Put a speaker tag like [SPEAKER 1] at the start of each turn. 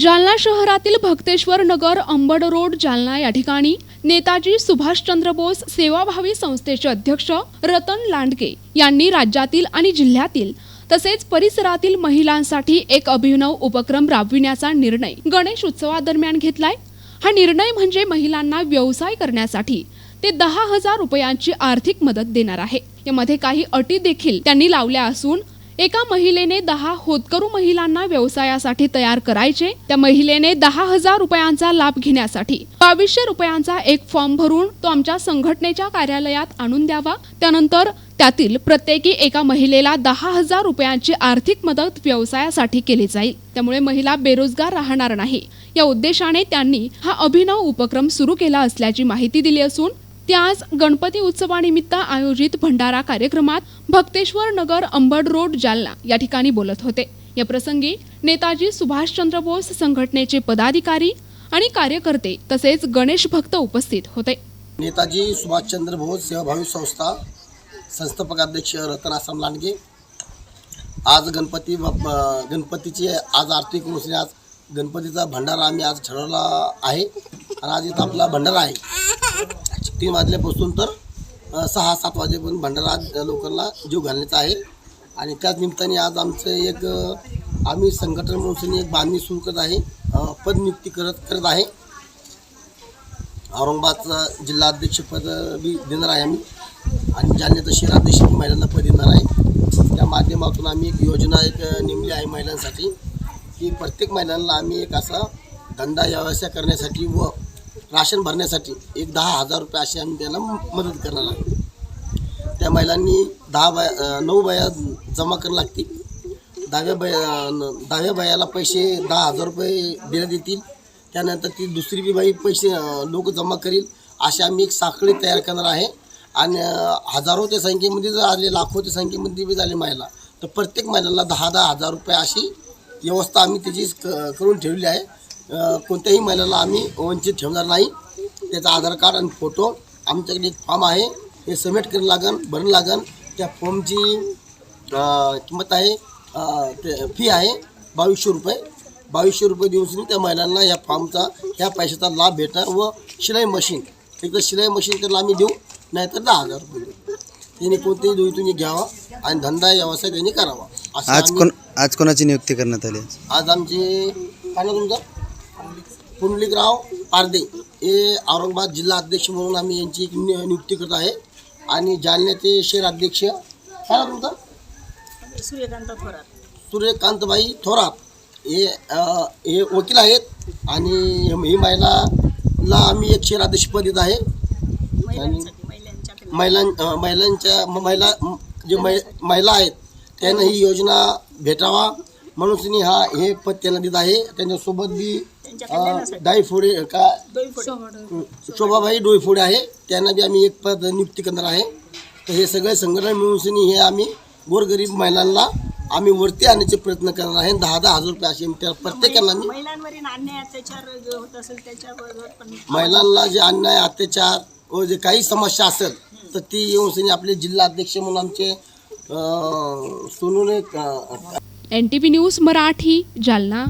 [SPEAKER 1] जालना शहरातील भक्तेश्वर नगर अंबड रोड जालना या ठिकाणी नेताजी सुभाषचंद्र बोस सेवाभावी संस्थेचे अध्यक्ष रतन लांडगे यांनी राज्यातील आणि जिल्ह्यातील तसेच परिसरातील महिलांसाठी एक अभिनव उपक्रम राबविण्याचा निर्णय गणेश उत्सवादरम्यान घेतलाय. हा निर्णय म्हणजे महिलांना व्यवसाय करण्यासाठी ते दहा हजार रुपयांची आर्थिक मदत देणार आहे. यामध्ये काही अटी देखील त्यांनी लावल्या असून एका महिलेने दहा होतकरू महिलांना व्यवसायासाठी तयार करायचे. त्या महिलेने दहा हजार रुपयांचा लाभ घेण्यासाठी. बावीसशे रुपयांचा एक फॉर्म भरून तो आमच्या संघटनेच्या कार्यालयात आणून द्यावा. त्यानंतर त्यातील प्रत्येकी एका महिलेला दहा हजार रुपयांची आर्थिक मदत व्यवसायासाठी केली जाईल. त्यामुळे महिला बेरोजगार राहणार नाही. या उद्देशाने त्यांनी हा अभिनव उपक्रम सुरू केला असल्याची माहिती दिली असून ते आज गणपती उत्सवानिमित्त आयोजित भंडारा कार्यक्रमात भक्तेश्वर नगर अंबड रोड जालना या ठिकाणी बोलत होते. या प्रसंगी नेताजी सुभाषचंद्र बोस संघटनेचे पदाधिकारी आणि कार्यकर्ते तसेच गणेश भक्त उपस्थित होते.
[SPEAKER 2] नेताजी सुभाषचंद्र बोस सेवाभावी संस्था संस्थापक अध्यक्ष रतन आसाम लांडगे आज गणपती गणपतीची आज आर्थिक मोसणी आज गणपतीचा भंडारा आम्ही आज ठरवला आहे. आणि आज इथं आपला भंडारा आहे. तीन वाजल्यापासून तर सहा सात वाजेपर्यंत भंडारा आज लोकांना जीव घालण्याचा आहे. आणि त्याच निमित्ताने आज आमचं एक आम्ही संघटन म्हणून एक बांधणी सुरू करत आहे. पदनियुक्ती करत करत आहे. औरंगाबादचं जिल्हा अध्यक्षपद बी देणार आहे आम्ही. आणि जालन्याचं शहराध्यक्ष महिलांना पद देणार आहे. त्या माध्यमातून आम्ही एक योजना एक नेमली आहे महिलांसाठी की प्रत्येक महिलांना आम्ही एक असा धंदा व्यवसाय करण्यासाठी व राशन भरण्यासाठी एक दहा हजार रुपये अशी आम्ही त्यांना मदत करणार आहे. त्या महिलांनी दहा बाया नऊ बाया जमा करायला लागतील. दहाव्या बाया दहाव्या बायाला पैसे दहा हजार रुपये देण्यात येतील. त्यानंतर ती दुसरी बी बाई पैसे लोक जमा करील. अशी आम्ही एक साखळी तयार करणार आहे. आणि हजारोच्या संख्येमध्ये जर आले लाखोच्या संख्येमध्ये बी झाले महिला तर प्रत्येक महिलांना दहा दहा हजार रुपये अशी व्यवस्था आम्ही त्याची क- करून ठेवली आहे. कोणत्याही महिलाला आम्ही वंचित ठेवणार नाही. त्याचा आधार कार्ड आणि फोटो आमच्याकडे एक फॉर्म आहे. हे सबमिट करायला लागन भरणं लागन. त्या फॉर्मची किंमत आहे ते फी आहे बावीसशे रुपये. बावीसशे रुपये देऊन त्या महिलांना या फॉर्मचा ह्या पैशाचा लाभ भेटणार व शिलाई मशीन एकदा शिलाई मशीन त्याला आम्ही देऊ नाहीतर दहा हजार रुपये देऊ. त्यांनी कोणत्याही दोघीतून घ्यावा आणि धंदा व्यवसाय त्यांनी करावा. असं
[SPEAKER 3] आज कोण आज कोणाची नियुक्ती करण्यात आली?
[SPEAKER 2] आज आमचे काय ना तुमचं? पुंडलिकराव पारदे हे औरंगाबाद जिल्हा अध्यक्ष म्हणून आम्ही यांची एक नियुक्ती करत आहे. आणि जालन्याचे शहर अध्यक्ष काय ना तुमचं?
[SPEAKER 4] सूर्यकांत थोरात.
[SPEAKER 2] सूर्यकांतबाई थोरात. हे अ, हे वकील आहेत आणि ही महिलाला आम्ही एक शहर अध्यक्षपद देत आहे.
[SPEAKER 4] महिलांसाठी महिलांच्या कल्याण-
[SPEAKER 2] महिलां अ, महिलांच्या म- महिला म- जे मै महिला आहेत त्यांना ही योजना भेटावा. म्हणून त्यांनी हा हे पद त्यांना देत आहे. त्यांच्यासोबत बी दाईफोडे का. शोभाबाई. डोईफोडे आहे. त्यांना बी आम्ही एक पद नियुक्ती करणार आहे. तर हे सगळे संघटना मिळून हे आम्ही गोरगरीब महिलांना आम्ही वरती आणण्याचे प्रयत्न करणार आहे. दहा दहा हजार रुपये असे त्या प्रत्येकाला महिलांना जे अन्याय अत्याचार व जे काही समस्या असेल तर ती येऊन आपले जिल्हा अध्यक्ष म्हणून आमचे Sonune
[SPEAKER 1] N T V news Marathi Jalna.